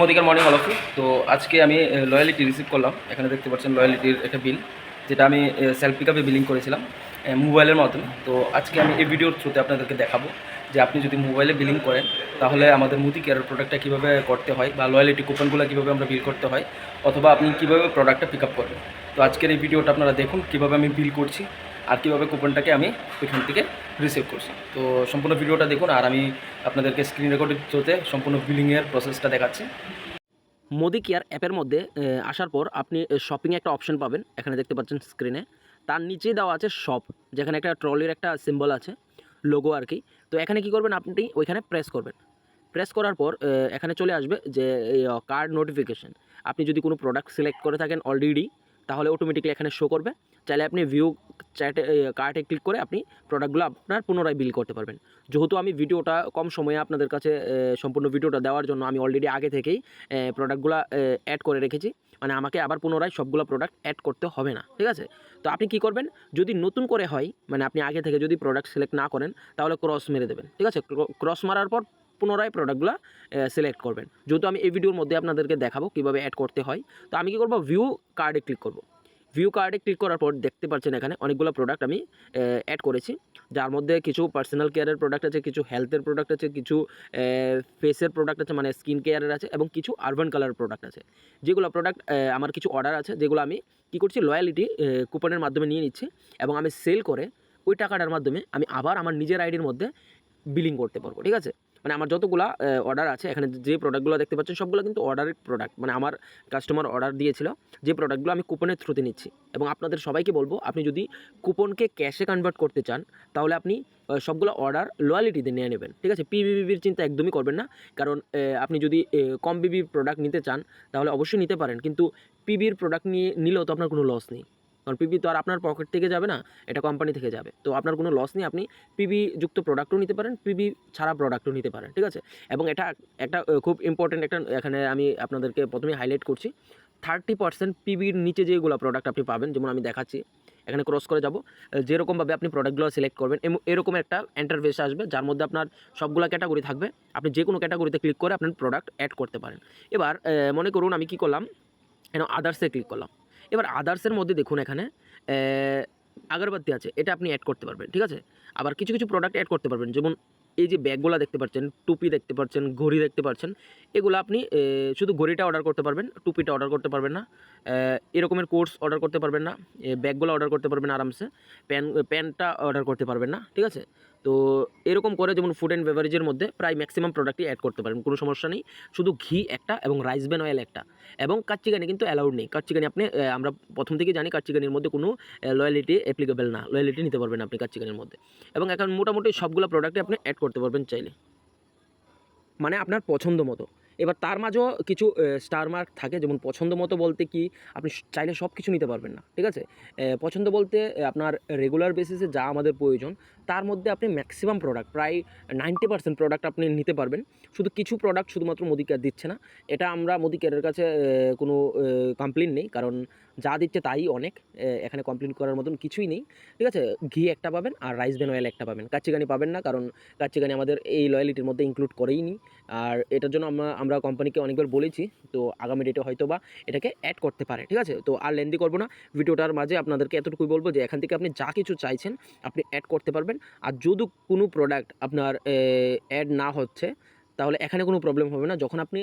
মোদিকার morning all of. তো আজকে আমি লয়ালিটি রিসিভ করলাম। এখানে দেখতে পাচ্ছেন লয়ালিটির একটা বিল যেটা আমি সেলফ পিক আপে বিলিং করেছিলাম মোবাইলের মাধ্যমে। তো আজকে আমি এই ভিডিওর থ্রুতে আপনাদেরকে দেখাবো যে আপনি যদি মোবাইলে বিলিং করেন, তাহলে আমাদের মুদি কেয়ার প্রোডাক্টটা কীভাবে করতে হয় বা লয়ালিটি কুপনগুলো কীভাবে আমরা বিল করতে হয়, অথবা আপনি কীভাবে প্রোডাক্টটা পিক আপ করবেন। তো আজকের এই ভিডিওটা আপনারা দেখুন, কীভাবে আমি বিল করছি। আর কীভাবে কুপনটাকে আমি ওইখান থেকে রিসিভ করছি। তো সম্পূর্ণ ভিডিওটা দেখুন, আর আমি আপনাদেরকে স্ক্রিন রেকর্ডের থ্রুতে সম্পূর্ণ বিলিংয়ের প্রসেসটা দেখাচ্ছি। মোদি কেয়ার অ্যাপের মধ্যে আসার পর আপনি শপিংয়ে একটা অপশন পাবেন। এখানে দেখতে পাচ্ছেন স্ক্রিনে তার নিচেই দেওয়া আছে শপ যেখানে একটা ট্রলির একটা সিম্বল আছে লোগো আর কি। তো এখানে কি করবেন আপনি? ওইখানে প্রেস করবেন। প্রেস করার পর এখানে চলে আসবে যে কার্ড নোটিফিকেশন আপনি যদি কোনো প্রোডাক্ট সিলেক্ট করে থাকেন অলরেডি তাহলে অটোমেটিকলি এখানে শো করবে। চাইলে আপনি ভিউ চ্যাটে কার্টে ক্লিক করে আপনি প্রোডাক্টগুলো আপনার পুনরায় বিল করতে পারবেন। যেহেতু আমি ভিডিওটা কম সময়ে আপনাদের কাছে সম্পূর্ণ ভিডিওটা দেওয়ার জন্য আমি অলরেডি আগে থেকেই প্রোডাক্টগুলো অ্যাড করে রেখেছি। মানে আমাকে আবার পুনরায় সবগুলো প্রোডাক্ট অ্যাড করতে হবে না, ঠিক আছে? তো আপনি কি করবেন? যদি নতুন করে হয় মানে আপনি আগে থেকে যদি প্রোডাক্ট সিলেক্ট না করেন, তাহলে ক্রস মেরে দেবেন, ঠিক আছে? ক্রস মারার পর পুনরায় প্রোডাক্টগুলো সিলেক্ট করবেন। যেহেতু আমি এই ভিডিওর মধ্যে আপনাদেরকে দেখাবো কীভাবে অ্যাড করতে হয়। তো আমি কী করব? ভিউ কার্ডে ক্লিক করব। ভিউ কার্ডে ক্লিক করার পর দেখতে পাচ্ছেন এখানে অনেকগুলো প্রোডাক্ট আমি অ্যাড করেছি। যার মধ্যে কিছু পার্সোনাল কেয়ারের প্রোডাক্ট আছে, কিছু হেলথের প্রোডাক্ট আছে, কিছু ফেসের প্রোডাক্ট আছে মানে স্কিন কেয়ারের আছে, এবং কিছু আরবান কালার প্রোডাক্ট আছে। যেগুলো প্রোডাক্ট আমার কিছু অর্ডার আছে, যেগুলো আমি কী করছি? লয়ালিটি কুপনের মাধ্যমে নিয়ে নিচ্ছি, এবং আমি সেল করে ওই টাকাটার মাধ্যমে আমি আবার আমার নিজের আইডির মধ্যে বিলিং করতে পারব, ঠিক আছে? মানে আমার যতগুলা অর্ডার আছে, এখানে যে প্রোডাক্টগুলো দেখতে পাচ্ছেন, সবগুলো কিন্তু অর্ডারের প্রোডাক্ট মানে আমার কাস্টমার অর্ডার দিয়েছিল, যে প্রোডাক্টগুলো আমি কুপনের থ্রুতে নিচ্ছি। এবং আপনাদের সবাইকে বলব, আপনি যদি কুপনকে ক্যাশে কনভার্ট করতে চান, তাহলে আপনি সবগুলো অর্ডার লয়ালিটিতে নিয়ে নেবেন। ঠিক আছে? পিবিবির চিন্তা একদমই করবেন না। কারণ আপনি যদি কম বিবি প্রোডাক্ট নিতে চান, তাহলে অবশ্যই নিতে পারেন। কিন্তু পিবির প্রোডাক্ট নিয়ে নিলেও তো আপনার কোনো লস নেই। কারণ পিবি তো আর আপনার পকেট থেকে যাবে না, এটা কোম্পানি থেকে যাবে। তো আপনার কোনো লস নেই, আপনি পিবি যুক্ত প্রোডাক্টও নিতে পারেন পিবি ছাড়া প্রোডাক্টও নিতে পারেন, ঠিক আছে? এবং এটা একটা খুব ইম্পর্টেন্ট একটা, এখানে আমি আপনাদেরকে প্রথমে হাইলাইট করছি। থার্টি পার্সেন্ট পিবির নিচে যেগুলো প্রোডাক্ট আপনি পাবেন, যেমন আমি দেখাচ্ছি, এখানে ক্রস করে যাব। যেরকমভাবে আপনি প্রোডাক্টগুলো সিলেক্ট করবেন এরকম একটা এন্টারফেস আসবে, যার মধ্যে আপনার সবগুলো ক্যাটাগরি থাকবে। আপনি যে কোনো ক্যাটাগরিতে ক্লিক করে আপনার প্রোডাক্ট অ্যাড করতে পারেন। এবার মনে করুন আমি কি করলাম এখানে আদার্সে ক্লিক করলাম। এবার আদার্সের মধ্যে দেখুন এখানে আগরবাতি আছে, এটা আপনি অ্যাড করতে পারবেন, ঠিক আছে? আবার কিছু কিছু প্রোডাক্ট অ্যাড করতে পারবেন, যেমন এই যে ব্যাগগুলো দেখতে পাচ্ছেন, টুপি দেখতে পাচ্ছেন, ঘড়ি দেখতে পাচ্ছেন, এগুলো আপনি শুধু ঘড়িটা অর্ডার করতে পারবেন, টুপিটা অর্ডার করতে পারবেন না এরকমের কোর্স অর্ডার করতে পারবেন না ব্যাগগুলো অর্ডার করতে পারবেন আরামসে, প্যান প্যান্টটা অর্ডার করতে পারবেন না, ঠিক আছে? তো এরকম করে যেমন ফুড অ্যান্ড বেভারেজের মধ্যে প্রায় ম্যাক্সিমাম প্রোডাক্টই অ্যাড করতে পারেন, কোনো সমস্যা নেই। শুধু ঘি একটা এবং রাইস ব্যান অয়েল একটা এবং কাচ্চিকানি কিন্তু অ্যালাউড নেই। কাচ্চিকানি আপনি আমরা প্রথম থেকে জানি কাচ্চিকানির মধ্যে কোনো লয়ালিটি অ্যাপ্লিকেবল না। লয়ালিটি নিতে পারবেন আপনি কাচ্চিকানির মধ্যে। এবং এখন মোটামুটি সবগুলো প্রোডাক্টে আপনি অ্যাড করতে পারবেন চাইলে। মানে আপনার পছন্দ মতো। এবার তার মাঝেও কিছু স্টার মার্ক থাকে, যেমন পছন্দ মতো বলতে কি, আপনি চাইলে সব কিছু নিতে পারবেন না, ঠিক আছে? পছন্দ বলতে আপনার রেগুলার বেসিসে যা আমাদের প্রয়োজন, তার মধ্যে আপনি ম্যাক্সিমাম প্রোডাক্ট প্রায় নাইনটি পার্সেন্ট প্রোডাক্ট আপনি নিতে পারবেন। শুধু কিছু প্রোডাক্ট শুধুমাত্র মোদিকে দিচ্ছে না। এটা আমরা মোদি কেয়ারের কাছে কোনো কমপ্লেন নেই, কারণ যা দিচ্ছে তাই অনেক এখানে কমপ্লেন করার মতন কিছুই নেই। ঠিক আছে? ঘি একটা পাবেন আর রাইস ব্যান অয়েল একটা পাবেন। কাচ্চিগানি পাবেন না, কারণ কাচ্চিগানি আমাদের এই লয়ালিটির মধ্যে ইনক্লুড করেই নি। আর এটার জন্য আমরা আমরা কোম্পানিকে অনেকবার বলেছি, তো আগামী ডেটে হয়তো বা এটাকে অ্যাড করতে পারে। ঠিক আছে? তো আর লেন্দি করব না। ভিডিওটার মাঝে আপনাদেরকে এতটুকুই বলব যে, এখান থেকে আপনি যা কিছু চাইছেন, আপনি অ্যাড করতে পারবেন। আর যদি কোনো প্রোডাক্ট আপনার অ্যাড না হচ্ছে তাহলে এখানে কোনো প্রবলেম হবে না। যখন আপনি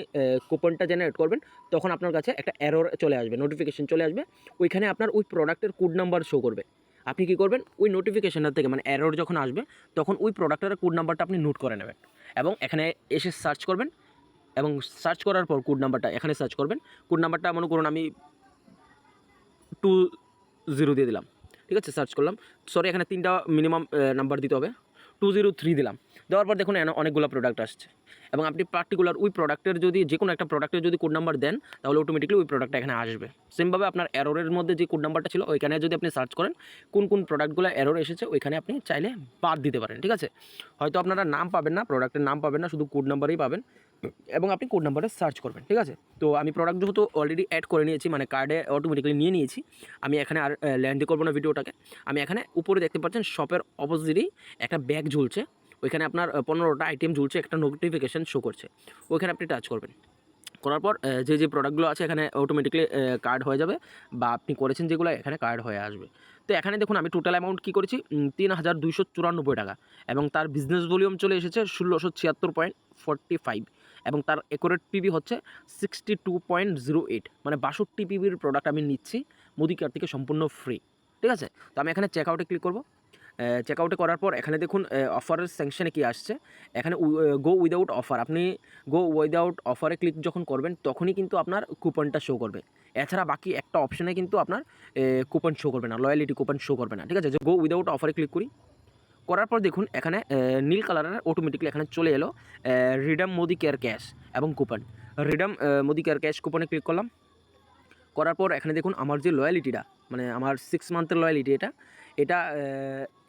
কুপনটা জেনারেট করবেন, তখন আপনার কাছে একটা এরর চলে আসবে নোটিফিকেশন চলে আসবে। ওইখানে আপনার ওই প্রোডাক্টের কোড নাম্বার শো করবে। আপনি কী করবেন? ওই নোটিফিকেশনটা থেকে মানে এরর যখন আসবে, তখন ওই প্রোডাক্টের কোড নাম্বারটা আপনি নোট করে নেবেন। এবং এখানে এসে সার্চ করবেন, এবং সার্চ করার পর কোড নাম্বারটা এখানে সার্চ করবেন। কোড নাম্বারটা মনে করুন আমি টু জিরো দিয়ে দিলাম। ঠিক আছে? সার্চ করলাম। সরি এখানে তিনটা মিনিমাম নাম্বার দিতে হবে। টু জিরো থ্রি দিলাম। দেওয়ার পর দেখুন অনেকগুলো প্রোডাক্ট আসছে। এবং আপনি পার্টিকুলার ওই প্রোডাক্টের যদি যে কোনো একটা প্রোডাক্টের যদি কোড নাম্বার দেন, তাহলে অটোমেটিকলি ওই প্রোডাক্টটা এখানে আসবে। সেমভাবে আপনার এররের মধ্যে যে কোড নাম্বারটা ছিল, ওইখানে যদি আপনি সার্চ করেন, কোন কোন প্রোডাক্টগুলো এরর এসেছে, ওইখানে আপনি চাইলে বাদ দিতে পারেন, ঠিক আছে? হয়তো আপনারা নাম পাবেন না প্রোডাক্টের নাম পাবেন না, শুধু কোড নাম্বারই পাবেন। এবং আপনি কোড নাম্বারে সার্চ করবেন, ঠিক আছে? তো আমি প্রোডাক্ট যেহেতু অলরেডি অ্যাড করে নিয়েছি মানে কার্ডে অটোমেটিক্যালি নিয়ে নিয়েছি, আমি এখানে আর ল্যান্ডে করব না ভিডিওটাকে। আমি এখানে উপরে দেখতে পাচ্ছেন শপের অপোজিটই একটা ব্যাগ ঝুলছে, ওইখানে আপনার পনেরোটা আইটেম ঝুলছে, একটা নোটিফিকেশান শো করছে। ওইখানে আপনি টাচ করবেন। করার পর যে যে প্রোডাক্টগুলো আছে, এখানে অটোমেটিকলি কার্ড হয়ে যাবে বা আপনি করেছেন যেগুলো, এখানে কার্ড হয়ে আসবে। তো এখানে দেখুন, আমি টোটাল অ্যামাউন্ট কী করেছি? তিন হাজার দুইশো চুরানব্বই টাকা। এবং তার বিজনেস ভলিউম চলে এসেছে ষোলোশো ছিয়াত্তর পয়েন্ট ফর্টি ফাইভ এবং তার একরেট পিবি হচ্ছে sixty two point zero eight মানে বাষট্টি পিবির প্রোডাক্ট আমি নিচ্ছি মুদি কার্ড থেকে সম্পূর্ণ ফ্রি ঠিক আছে? তো আমি এখানে চেক আউটে ক্লিক করব। চেক আউটে করার পর এখানে দেখুন অফারের স্যাংশনে কি আসছে? এখানে গো উইদাউট অফার আপনি গো উইদাউট অফারে ক্লিক যখন করবেন, তখনই কিন্তু আপনার কুপনটা শো করবে। এছাড়া বাকি একটা অপশনে কিন্তু আপনার কুপন শো করবে না লয়ালিটি কুপন শো করবে না। ঠিক আছে? যে গো উইদাউট অফারে ক্লিক করি। করার পর দেখুন, এখানে নীল কালারের অটোমেটিকলি এখানে চলে এলো রিডাম মোদি কেয়ার ক্যাশ এবং coupon redeem Modi care cash কুপনে ক্লিক করলাম। করার পর এখানে দেখুন, আমার যে লয়ালিটিটা মানে আমার সিক্স মান্থের লয়ালিটি এটা এটা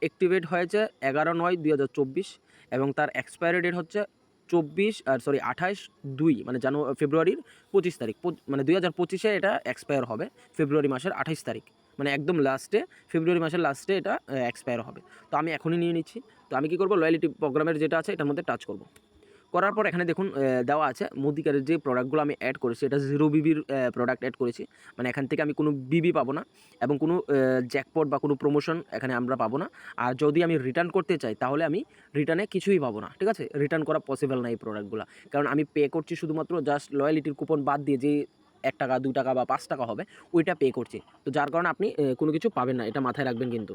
অ্যাক্টিভেট হয়েছে এগারো নয় দুই হাজার চব্বিশ এবং তার এক্সপায়ারি ডেট হচ্ছে চব্বিশ, আর সরি আঠাশ দুই মানে জানু, ফেব্রুয়ারির পঁচিশ তারিখ মানে দুই হাজার পঁচিশে এটা এক্সপায়ার হবে, ফেব্রুয়ারি মাসের আঠাশ তারিখ। মানে একদম লাস্টে ফেব্রুয়ারি মাসের লাস্টে এটা এক্সপায়ার হবে। তো আমি এখনই নিয়ে নিচ্ছি। তো আমি কী করব? লয়ালিটি প্রোগ্রামের যেটা আছে, এটার মধ্যে টাচ করব। করার পর এখানে দেখুন দেওয়া আছে মুদিকারের যে প্রোডাক্টগুলো আমি অ্যাড করেছি, এটা জিরো বিবির প্রোডাক্ট অ্যাড করেছি। মানে এখান থেকে আমি কোনো বিবি পাবো না এবং কোনো জ্যাকপট বা কোনো প্রমোশন এখানে আমরা পাবো না। আর যদি আমি রিটার্ন করতে চাই, তাহলে আমি রিটার্নে কিছুই পাবো না, ঠিক আছে? রিটার্ন করা পসিবল না এই প্রোডাক্টগুলো কারণ আমি পে করছি শুধুমাত্র জাস্ট লয়ালিটির কুপন বাদ দিয়ে, যে এক টাকা দু টাকা বা পাঁচ টাকা হবে, ওইটা পে করছি। তো যার কারণে আপনি কোনো কিছু পাবেন না, এটা মাথায় রাখবেন কিন্তু।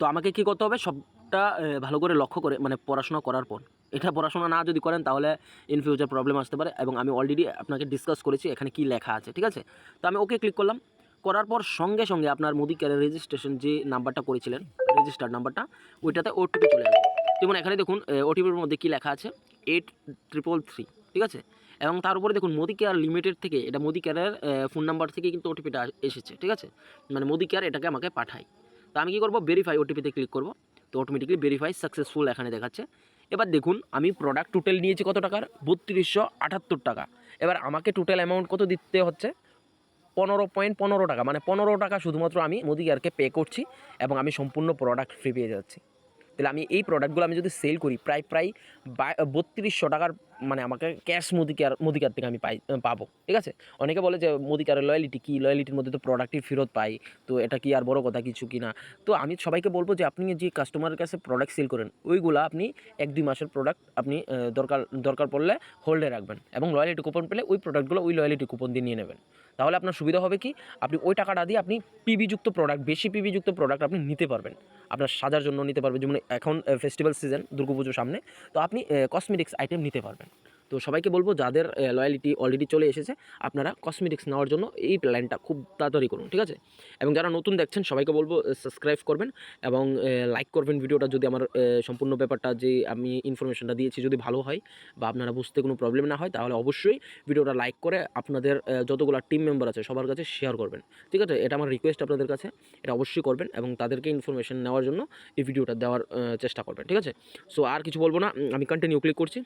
তো আমাকে কি করতে হবে? সবটা ভালো করে লক্ষ্য করে মানে পড়াশোনা করার পর। এটা পড়াশোনা না যদি করেন, তাহলে ইন ফিউচার প্রবলেম আসতে পারে এবং আমি অলরেডি আপনাকে ডিসকাস করেছি এখানে কি লেখা আছে, ঠিক আছে? তো আমি ওকে ক্লিক করলাম। করার পর সঙ্গে সঙ্গে আপনার মোদি ক্যারের রেজিস্ট্রেশন যে নাম্বারটা করেছিলেন রেজিস্টার্ড নাম্বারটা ওইটাতে ওটিপি চলে আসবে। যেমন এখানে দেখুন ওটিপির মধ্যে কী লেখা আছে? এইট ট্রিপল থ্রি ঠিক আছে? এবং তার উপরে দেখুন মোদি কেয়ার লিমিটেড থেকে, এটা মোদি কেয়ারের ফোন নাম্বার থেকে কিন্তু ওটিপিটা এসেছে, ঠিক আছে? মানে মোদি কেয়ার এটাকে আমাকে পাঠায়। তো আমি কী করব? ভেরিফাই ওটিপিতে ক্লিক করব। তো অটোমেটিকলি ভেরিফাই সাকসেসফুল এখানে দেখাচ্ছে। এবার দেখুন, আমি প্রোডাক্ট টোটাল নিয়েছি কত টাকার? বত্রিশশো আটাত্তর টাকা। এবার আমাকে টোটাল অ্যামাউন্ট কত দিতে হচ্ছে? পনেরো পয়েন্ট পনেরো টাকা মানে পনেরো টাকা শুধুমাত্র আমি মোদি কেয়ারকে পে করছি এবং আমি সম্পূর্ণ প্রোডাক্ট ফ্রি পেয়ে যাচ্ছি। তাহলে আমি এই প্রোডাক্টগুলো আমি যদি সেল করি, প্রায় প্রায় বত্রিশশো টাকার মানে আমাকে ক্যাশ মুদিকার মুদিকার থেকে আমি পাই পাবো, ঠিক আছে? অনেকে বলে যে মুদিকারের লয়ালিটি কী? লয়ালিটির মধ্যে তো প্রোডাক্টই ফেরত পাই, তো এটা কি আর বড় কথা কিছু কি না তো আমি সবাইকে বলব যে আপনি যে কাস্টমারের কাছে প্রোডাক্ট সেল করেন, ওইগুলো আপনি এক দুই মাসের প্রোডাক্ট আপনি দরকার দরকার পড়লে হোল্ডে রাখবেন এবং লয়ালিটি কুপন পেলে ওই প্রোডাক্টগুলো ওই লয়ালিটি কুপন দিয়ে নিয়ে নেবেন। তাহলে আপনার সুবিধা হবে কি? আপনি ওই টাকাটা দিয়ে আপনি পিবিযুক্ত প্রোডাক্ট বেশি পিবিযুক্ত প্রোডাক্ট আপনি নিতে পারবেন। আপনার সাজার জন্য নিতে পারবেন, যেমন এখন ফেস্টিভ্যাল সিজন দুর্গাপুজোর সামনে, তো আপনি কসমেটিক্স আইটেম নিতে পারবেন। তো সবাইকে বলব, যাদের লয়ালিটি অলরেডি চলে এসেছে, আপনারা কসমেটিক্স নেওয়ার জন্য এই প্ল্যানটা খুব তাড়াতাড়ি করুন, ঠিক আছে? এবং যারা নতুন দেখছেন, সবাইকে বলব সাবস্ক্রাইব করবেন এবং লাইক করবেন ভিডিওটা যদি আমার সম্পূর্ণ ব্যাপারটা যে আমি ইনফরমেশনটা দিয়েছি যদি ভালো হয় বা আপনারা বুঝতে কোনো প্রবলেম না হয়, তাহলে অবশ্যই ভিডিওটা লাইক করে আপনাদের যতগুলো টিম মেম্বার আছে সবার কাছে শেয়ার করবেন, ঠিক আছে? এটা আমার রিকোয়েস্ট আপনাদের কাছে, এটা অবশ্যই করবেন এবং তাদেরকে ইনফরমেশন নেওয়ার জন্য এই ভিডিওটা দেওয়ার চেষ্টা করবেন, ঠিক আছে? সো আর কিছু বলব না আমি কন্টিনিউ ক্লিক করছি।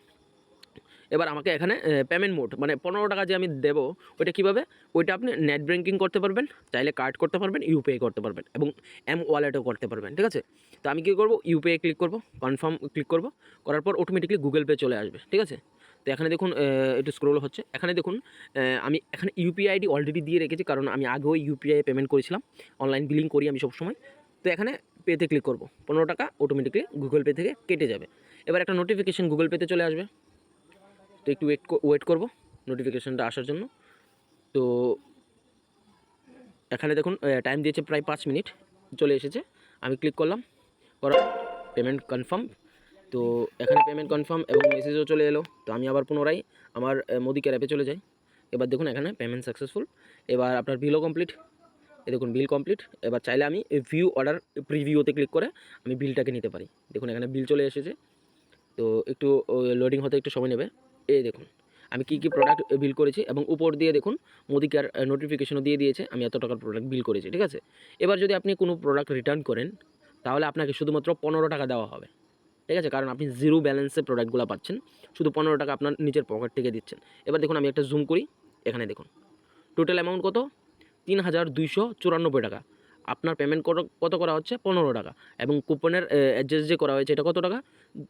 এবার আমাকে এখানে পেমেন্ট মোড মানে পনেরো টাকা যে আমি দেবো, ওইটা কীভাবে? ওইটা আপনি নেট ব্যাঙ্কিং করতে পারবেন, চাইলে কার্ড করতে পারবেন ইউপিআই করতে পারবেন এবং এম ওয়ালেটও করতে পারবেন, ঠিক আছে? তো আমি কী করব? ইউপিআই ক্লিক করব কনফার্ম ক্লিক করব, করার পর অটোমেটিকলি গুগল পে চলে আসবে, ঠিক আছে? তো এখানে দেখুন একটু স্ক্রোল হচ্ছে, এখানে দেখুন আমি এখানে ইউপিআই আইডি অলরেডি দিয়ে রেখেছি, কারণ আমি আগেও ইউপিআই পেমেন্ট করেছিলাম অনলাইন বিলিং করি আমি সবসময়, তো এখানে পেতে ক্লিক করব, পনেরো টাকা অটোমেটিকলি গুগল পে থেকে কেটে যাবে। এবার একটা নোটিফিকেশন গুগল পেতে চলে আসবে তো একটু ওয়েট ওয়েট করব নোটিফিকেশানটা আসার জন্য। তো এখানে দেখুন টাইম দিয়েছে প্রায় পাঁচ মিনিট চলে এসেছে। আমি ক্লিক করলাম, করার পেমেন্ট কনফার্ম তো এখানে পেমেন্ট কনফার্ম এবং মেসেজও চলে এলো। তো আমি আবার পুনরায় আমার মোদিকের অ্যাপে চলে যাই। এবার দেখুন, এখানে পেমেন্ট সাকসেসফুল এবার আপনার বিলও কমপ্লিট এ দেখুন বিল কমপ্লিট এবার চাইলে আমি ভিউ অর্ডার প্রিভিউতে ক্লিক করে আমি বিলটাকে নিতে পারি। দেখুন, এখানে বিল চলে এসেছে। তো একটু লোডিং হতে একটু সময় নেবে। এই দেখুন, আমি কী কী প্রোডাক্ট বিল করেছি এবং উপর দিয়ে দেখুন মোদিকার নোটিফিকেশনও দিয়ে দিয়েছে, আমি এত টাকার প্রোডাক্ট বিল করেছি, ঠিক আছে? এবার যদি আপনি কোনো প্রোডাক্ট রিটার্ন করেন, তাহলে আপনাকে শুধুমাত্র পনেরো টাকা দেওয়া হবে, ঠিক আছে? কারণ আপনি জিরো ব্যালেন্সে প্রোডাক্টগুলো পাচ্ছেন, শুধু পনেরো টাকা আপনার নিজের পকেট থেকে দিচ্ছেন। এবার দেখুন, আমি একটা জুম করি, এখানে দেখুন টোটাল অ্যামাউন্ট কত? তিন হাজার দুইশো চুরানব্বই টাকা। আপনার পেমেন্ট কত করা হচ্ছে? পনেরো টাকা। এবং কুপনের অ্যাড্রেস যে করা হয়েছে, এটা কত টাকা?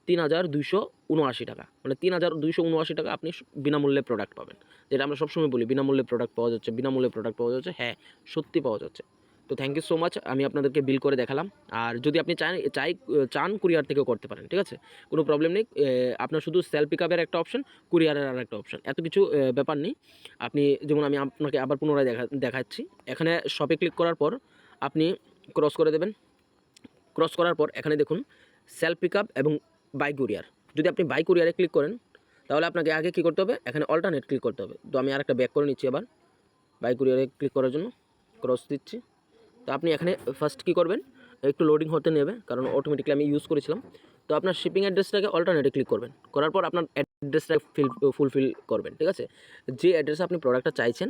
তিন হাজার দুইশো উনআশি টাকা। মানে তিন হাজার দুইশো উনআশি টাকা আপনি বিনামূল্যে প্রোডাক্ট পাবেন। যেটা আমরা সবসময় বলি, বিনামূল্যে প্রোডাক্ট পাওয়া যাচ্ছে, বিনামূল্যে প্রোডাক্ট পাওয়া যাচ্ছে হ্যাঁ সত্যি পাওয়া যাচ্ছে। তো থ্যাংক ইউ সো মাচ আমি আপনাদেরকে বিল করে দেখালাম। আর যদি আপনি চান চাই, চান কুরিয়ার থেকেও করতে পারেন, ঠিক আছে? কোনো প্রবলেম নেই আপনার শুধু সেল পিক আপের একটা অপশন কুরিয়ারের আর একটা অপশন এত কিছু ব্যাপার নেই। আপনি, যেমন আমি আপনাকে আবার পুনরায় দেখা, দেখাচ্ছি। এখানে শপে ক্লিক করার পর আপনি ক্রস করে দেবেন। ক্রস করার পর এখানে দেখুন সেলফ পিক এবং বাই কুরিয়ার যদি আপনি বাই কুরিয়ারে ক্লিক করেন, তাহলে আপনাকে আগে কী করতে হবে? এখানে অল্টারনেট ক্লিক করতে হবে। তো আমি আরেকটা ব্যাক করে নিচ্ছি আবার। বাই কুরিয়ারে ক্লিক করার জন্য। ক্রস দিচ্ছি। তো আপনি এখানে ফার্স্ট কী করবেন? একটু লোডিং হতে নেবে, কারণ অটোমেটিকলি আমি ইউজ করেছিলাম। তো আপনার শিপিং অ্যাড্রেসটাকে অল্টারনেটে ক্লিক করবেন। করার পর আপনার অ্যাড্রেসটা ফিল ফুলফিল করবেন, ঠিক আছে? যে অ্যাড্রেসে আপনি প্রোডাক্টটা চাইছেন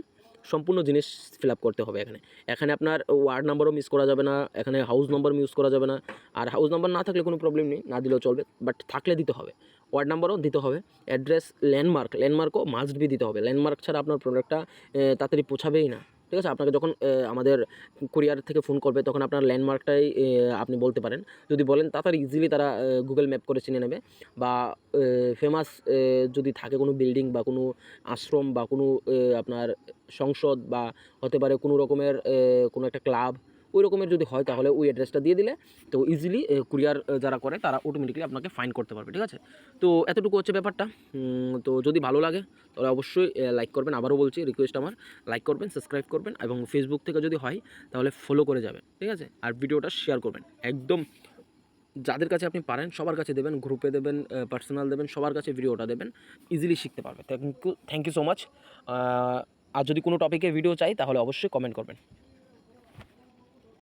সম্পূর্ণ জিনিস ফিল আপ করতে হবে এখানে। এখানে আপনার ওয়ার্ড নাম্বারও মিস করা যাবে না, এখানে হাউস নাম্বার ইউজ করা যাবে না। আর হাউস নাম্বার না থাকলে কোনো প্রবলেম নেই, না দিলেও চলবে বাট থাকলে দিতে হবে। ওয়ার্ড নাম্বারও দিতে হবে অ্যাড্রেস ল্যান্ডমার্ক ল্যান্ডমার্কও মাস্ট বি দিতে হবে। ল্যান্ডমার্ক ছাড়া আপনার প্রোডাক্টটা তাড়াতাড়ি পৌঁছাবেই না। ঠিক আছে? আপনাকে যখন আমাদের কুরিয়ার থেকে ফোন করবে, তখন আপনার ল্যান্ডমার্কটাই আপনি বলতে পারেন। যদি বলেন, তাড়াতাড়ি ইজিলি তারা গুগল ম্যাপ করে চিনে নেবে। বা ফেমাস যদি থাকে কোনো বিল্ডিং বা কোনো আশ্রম বা কোনো আপনার সংসদ বা হতে পারে কোনো রকমের কোনো একটা ক্লাব ওই রকমের যদি হয়, তাহলে ওই অ্যাড্রেসটা দিয়ে দিলে তো ইজিলি কুরিয়ার যারা করে, তারা অটোমেটিকলি আপনাকে ফাইন করতে পারবে, ঠিক আছে? তো এতটুকু হচ্ছে ব্যাপারটা। তো যদি ভালো লাগে, তাহলে অবশ্যই লাইক করবেন। আবারও বলছি রিকোয়েস্ট আমার। লাইক করবেন সাবস্ক্রাইব করবেন এবং ফেসবুক থেকে যদি হয়, তাহলে ফলো করে যাবেন, ঠিক আছে? আর ভিডিওটা শেয়ার করবেন। একদম যাদের কাছে আপনি পারেন, সবার কাছে দেবেন গ্রুপে দেবেন পার্সোনাল দেবেন, সবার কাছে ভিডিওটা দেবেন ইজিলি শিখতে পারবে। Thank you thank you so much আর যদি কোনো টপিকে ভিডিও চাই, তাহলে অবশ্যই কমেন্ট করবেন।